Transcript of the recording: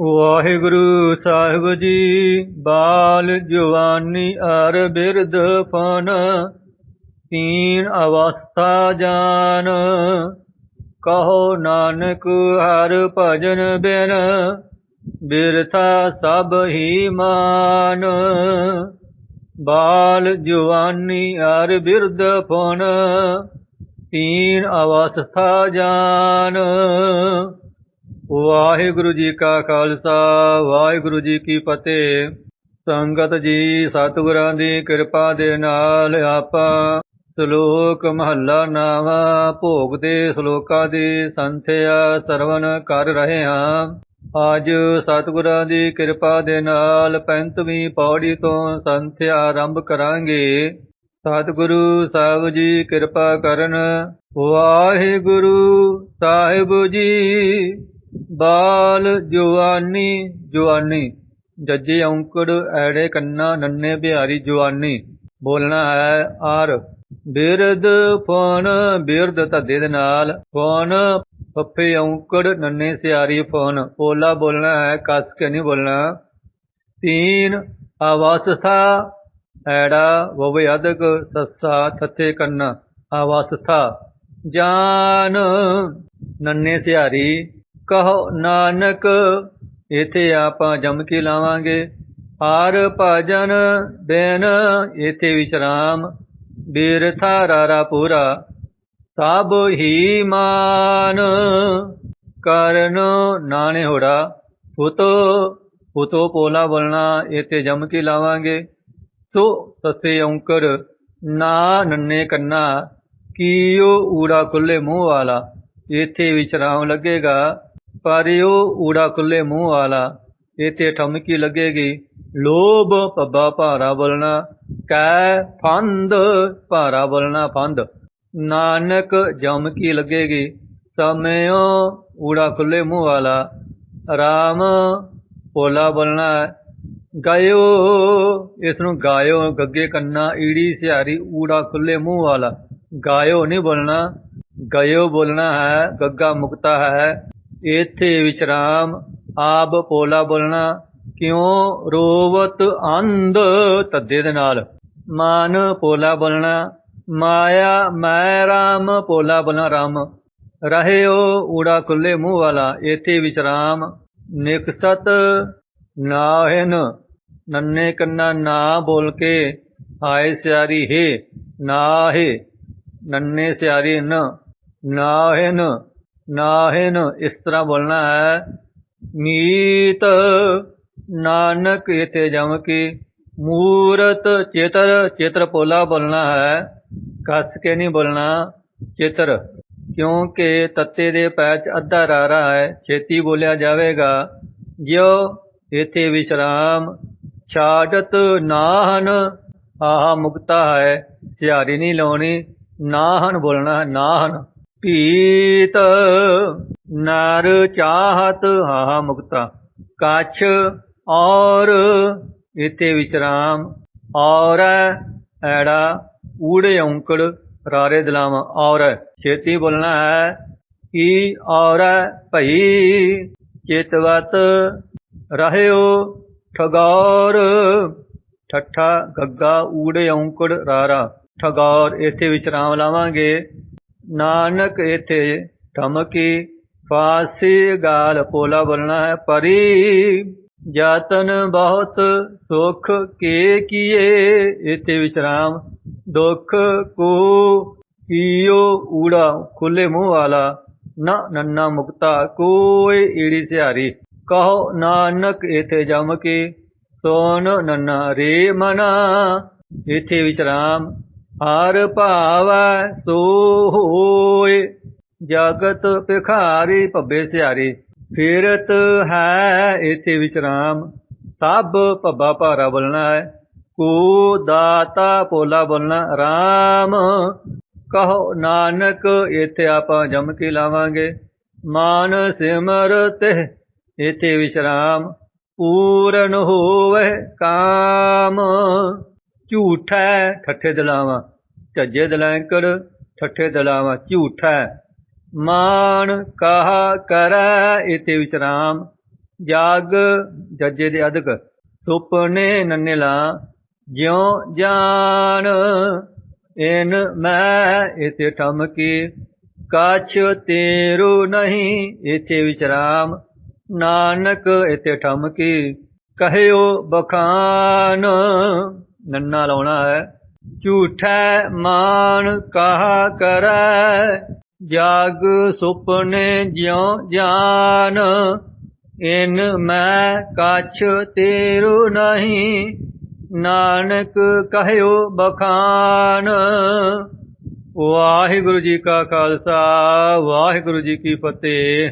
ਵਾਹਿਗੁਰੂ ਸਾਹਿਬ ਜੀ, ਬਾਲ ਜਵਾਨੀ ਅਰ ਬਿਰਧ ਫਨ, ਤੀਨ ਅਵਸਥਾ ਜਾਨ। ਕਹੋ ਨਾਨਕ ਹਰ ਭਜਨ ਬਿਨ, ਬਿਰਥਾ ਸਭ ਹੀ ਮਾਨ। ਬਾਲ ਜਵਾਨੀ ਅਰ ਬਿਰਧ ਫਨ, ਤੀਨ ਅਵਸਥਾ ਜਾਨ। ਵਾਹਿਗੁਰੂ ਜੀ ਕਾ ਖਾਲਸਾ, ਵਾਹਿਗੁਰੂ ਜੀ ਕੀ ਫਤਿਹ। ਸੰਗਤ ਜੀ, ਸਤਿਗੁਰਾਂ ਦੀ ਕਿਰਪਾ ਦੇ ਨਾਲ ਆਪਾਂ ਸ਼ਲੋਕ ਮਹੱਲਾ ਨਾਵਾ, ਭੋਗ ਦੇ ਸ਼ਲੋਕਾਂ ਦੀ ਸੰਥਿਆ ਸਰਵਨ ਕਰ ਰਹੇ ਹਾਂ। ਅੱਜ ਸਤਿਗੁਰਾਂ ਦੀ ਕਿਰਪਾ ਦੇ ਨਾਲ 35ਵੀਂ ਪੌੜੀ ਤੋਂ ਸੰਥਿਆ ਆਰੰਭ ਕਰਾਂਗੇ। ਸਤਿਗੁਰੂ ਸਾਹਿਬ ਜੀ, ਕਿਰਪਾ ਕਰਨ। ਵਾਹਿਗੁਰੂ ਸਾਹਿਬ ਜੀ ਬਾਲ ਜਵਾਨੀ ਜੁਆਨੀ ਜੱਜੇ ਔਂਕੜ ਐੜੇ ਕੰਨਾ, ਨੰਨੇ ਬਿਹਾਰੀ ਜਵਾਨੀ। ਬੋਲਣਾ ਹੈ ਆਰ। ਬਿਰਦ ਫੋਨ ਬਿਰਦ ਧੱਦੇ ਦੇ ਨਾਲ। ਫੋਨ ਪੱਪੇ ਔਂਕੜ, ਨੰਨੇ ਸਿਆਰੀ ਫੋਨ। ਪੋਲਾ ਬੋਲਣਾ ਹੈ, ਕੱਸ ਕੇ ਨਹੀਂ ਬੋਲਣਾ। ਤੀਨ, ਆਵਾਸਥਾ। ਐੜਾ, ਵਵੇ ਅਦਕ ਸੱਸਾ, ਥੱਥੇ ਕੰਨਾ। ਆਵਾਸਥਾ। ਜਾਨ, ਨੰਨੇ ਸਿਆਰੀ। ਕਹੋ ਨਾਨਕ, ਇਥੇ ਆਪਾਂ ਜਮ ਕੇ ਲਾਵਾਂਗੇ। ਹਰ ਭਜਨ ਬਿਨ ਇਥੇ ਵਿਸ਼ਰਾਮ। ਬਿਰਥਾ ਰਾਰਾ ਪੂਰਾ, ਸਭ ਹੀ ਮਾਨ। ਕਰਨ ਨਾਣੇ ਹੋੜਾ ਫੁਤੋ ਫੁਤੋ ਪੋਲਾ ਬੋਲਣਾ, ਇਥੇ ਜਮ ਕੇ ਲਾਵਾਂਗੇ। ਸੋ ਸਸੇ ਔਂਕਰ, ਨਾ ਨੰਨੇ ਕੰਨਾ, ਕੀਓ ਊੜਾ ਖੁੱਲੇ ਮੂੰਹ ਵਾਲਾ, ਇਥੇ ਵਿਚਰਾਮ ਲੱਗੇਗਾ। ਪਰਿਉ ਊੜਾ ਖੁੱਲੇ ਮੂੰਹ ਵਾਲਾ ਇਥੇ ਠਮਕੀ ਲੱਗੇਗੀ, ਲੋਭ ਪੱਬਾ ਭਾਰਾ ਬੋਲਣਾ, ਕੈ ਫੰਦ ਭਾਰਾ ਬੋਲਣਾ ਫੰਦ। ਨਾਨਕ ਜਮ ਕੀ ਲੱਗੇਗੀ, ਸਮਿਓ ਊੜਾ ਖੁੱਲੇ ਮੂੰਹ ਵਾਲਾ, ਰਾਮ ਪੋਲਾ ਬੋਲਣਾ ਗਾਇਓ ਇਸ ਨੂੰ ਗਾਇਓ, ਗੱਗੇ ਕੰਨਾ, ਈੜੀ ਸਿਹਾਰੀ, ਊੜਾ ਖੁੱਲੇ ਮੂੰਹ ਵਾਲਾ। ਗਾਇਓ ਨਹੀਂ ਬੋਲਣਾ, ਗਇਓ ਬੋਲਣਾ ਹੈ, ਗੱਗਾ ਮੁਕਤਾ ਹੈ। ਇਥੇ ਵਿਚਰਾਮ, ਆਪ ਪੋਲਾ ਬੋਲਣਾ, ਕਿਉਂ ਰੋਵਤ ਅੰਧ ਤੱਦੇ ਦੇ ਨਾਲ? ਮਾਨ ਪੋਲਾ ਬੋਲਣਾ, ਮਾਇਆ, ਮੈਂ ਰਾਮ ਪੋਲਾ ਬੋਲਣਾ ਰਾਮ। ਰਹਿਓ ਊੜਾ ਖੁੱਲੇ ਮੂੰਹ ਵਾਲਾ ਇਥੇ ਵਿਚਰਾਮ ਨਿਕਸਤ ਨਾਹਿਨ, ਨੰਨੇ ਕੰਨਾ ਨਾ ਬੋਲ ਕੇ ਆਏ ਸਿਆਰੀ ਹੈ, ਨਾਹੇ, ਨੰਨੇ ਸਿਆਰੀ ਨ, ਨਾਹਿਨ। ਨਾਹਿਨ ਇਸ ਤਰ੍ਹਾਂ ਬੋਲਣਾ ਹੈ, ਮੀਤ ਨਾਨਕ ਇਥੇ ਜਮ ਕੀ, ਮੂਰਤ ਚੇਤਰ ਚੇਤਰ ਪੋਲਾ ਬੋਲਣਾ ਹੈ, ਕੱਸ ਕੇ ਨਹੀਂ ਬੋਲਣਾ ਚੇਤਰ, ਕਿਉਂਕਿ ਤੱਤੇ ਦੇ ਪੈਚ ਅੱਧਾ ਰਾਰਾ ਹੈ, ਛੇਤੀ ਬੋਲਿਆ ਜਾਵੇਗਾ, ਜਿਉ ਇਥੇ ਵਿਸ਼ਰਾਮ ਛਾੜਤ ਨਾਹਨ, ਆਹ ਮੁਕਤਾ ਹੈ, ਸਿਹਾਰੀ ਨਹੀਂ ਲਾਉਣੀ, ਨਾਹਨ ਬੋਲਣਾ ਨਾਹਨ। ਭੀਤ ਨਰ ਚਾਹਤ ਆਹ ਮੁਕਤਾ, ਕਛ ਔਰ ਇਥੇ ਵਿਚਰਾਮ ਔਰ ਐੜਾ ਊੜੇ ਔਂਕੜ ਰਾਰੇ ਦਲਾਵਾਂ, ਔਰ ਛੇਤੀ ਬੋਲਣਾ ਹੈ ਕੀ ਔਰ ਭਈ ਚੇਤਵਤ ਰਹਿਓ ਠਗੌਰ, ਠੱਠਾ, ਗੱਗਾ, ਊੜੇ ਔਂਕੜ, ਰਾਰਾ, ਠਗੌਰ, ਇੱਥੇ ਵਿਚਰਾਮ ਲਾਵਾਂਗੇ। ਨਾਨਕ ਇਥੇ ਠਮਕੀ, ਫਾਸੀ ਗਾਲ ਪੋਲਾ ਬੋਲਣਾ ਹੈ ਪਰੀ। ਜਤਨ ਬਹੁਤ ਸੁਖ ਕੇ ਕੀਏ, ਇੱਥੇ ਵਿਚਰਾਮ ਦੁਖ ਕੋ। ਕੀਓ ਊੜਾ ਖੁੱਲੇ ਮੂੰਹ ਵਾਲਾ, ਨਾ ਨੰਨਾ ਮੁਕਤਾ ਕੋਈ ਈੜੀ ਸਿਹਾਰੀ। ਕਹੋ ਨਾਨਕ ਇਥੇ ਜਮ ਕੇ, ਸੋਨ ਨੰਨਾ ਰੇ ਮਨਾ। ਇਥੇ ਵਿਚਰਾਮ ਹਰ ਭਾਵੈ ਸੋ ਹੋਏ ਜਗਤ ਭਿਖਾਰੀ ਭੱਬੇ ਸਿਆਰੀ। ਫਿਰਤ ਹੈ ਇਥੇ ਵਿਚਰਾਮ ਸਭ ਭੱਬਾ ਭਾਰਾ ਬੋਲਣਾ ਹੈ। ਕੋ ਦਾਤਾ ਪੋਲਾ ਬੋਲਣਾ RAM ਕਹੋ ਨਾਨਕ ਇਥੇ ਆਪਾਂ ਜਮ ਕੇ ਲਾਵਾਂਗੇ। ਮਾਨ ਸਿਮਰ ਤੇ ਇਥੇ ਵਿਸ਼ਰਾਮ, ਪੂਰਨ ਹੋਵੇ ਕਾਮ। ਝੂਠੈ, ਠੱਠੇ ਦਲਾਵਾਂ। ਝੱਜੇ ਦਲੈਂਕੜ, ਠੱਠੇ ਦਲਾਵਾਂ। ਝੂਠੈ। ਮਾਨ ਕਹਾ ਕਰੈ ਇਤੇ ਵਿਚਰਾਮ। ਜਾਗ ਜੱਜੇ ਦੇ ਅਧਿਕ ਸੁਪਨੇ ਨੰਨੇਲਾ ਜਿਉ ਜਾਣ, ਇਨ ਮੈਂ ਇਥੇ ਠਮਕੀ ਕਾਛ ਤੇਰੂ ਨਹੀਂ ਇਥੇ ਵਿਚਰਾਮ। ਨਾਨਕ ਇਥੇ ਠਮਕੀ ਕਹਿਓ ਬਖਾਨ ਨੰਨਾ ਲਾਉਣਾ ਹੈ। ਝੂਠੈ ਮਾਨ ਕਹਾ ਕਰੈ, ਜਾਗ ਸੁਪਨੇ ਜਿਉ ਜਾਨ। ਇਨ ਮੈਂ ਕਛ ਤੇਰੂ ਨਹੀਂ, ਨਾਨਕ ਕਹਿਓ ਬਖਾਨ। ਵਾਹਿਗੁਰੂ ਜੀ ਕਾ ਖਾਲਸਾ, ਵਾਹਿਗੁਰੂ ਜੀ ਕੀ ਫਤਿਹ।